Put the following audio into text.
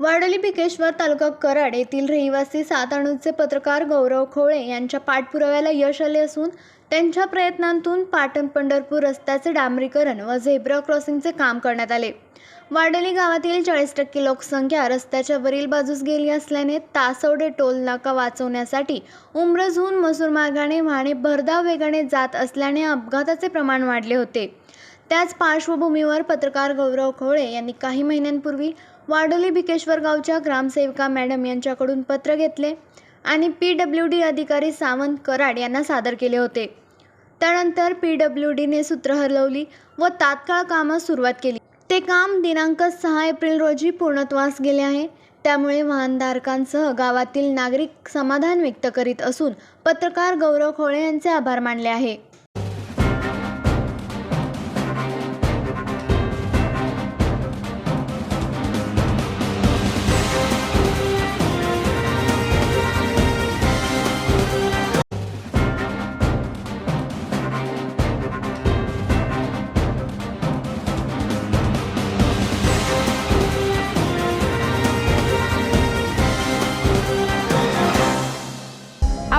वाडोली भिकेश्वर तालुका कराड येथील रहिवासी साताणूचे पत्रकार गौरव खोळे यांच्या पाठपुराव्याला यश आले असून त्यांच्या प्रयत्नांतून पाटण पंढरपूर रस्त्याचे डांबरीकरण व झेब्रा क्रॉसिंगचे काम करण्यात आले. वाडोली गावातील चाळीस टक्के लोकसंख्या रस्त्याच्या वरील बाजूस गेली असल्याने तासवडे टोल नाका वाचवण्यासाठी उमरजहून मसूर मार्गाने वाहने भरधाव वेगाने जात असल्याने अपघाताचे प्रमाण वाढले होते. त्याच पार्श्वभूमीवर पत्रकार गौरव खोळे यांनी काही महिन्यांपूर्वी वाडोली भिकेश्वर गावच्या ग्रामसेविका मॅडम यांच्याकडून पत्र घेतले आणि पी डब्ल्यू डी अधिकारी सावंत कराड यांना सादर केले होते. त्यानंतर पी डब्ल्यू डीने सूत्र हलवली व तात्काळ कामास सुरुवात केली. ते काम दिनांक सहा एप्रिल रोजी पूर्णत्वास गेले आहे. त्यामुळे वाहनधारकांसह गावातील नागरिक समाधान व्यक्त करीत असून पत्रकार गौरव खोळे यांचे आभार मानले आहे.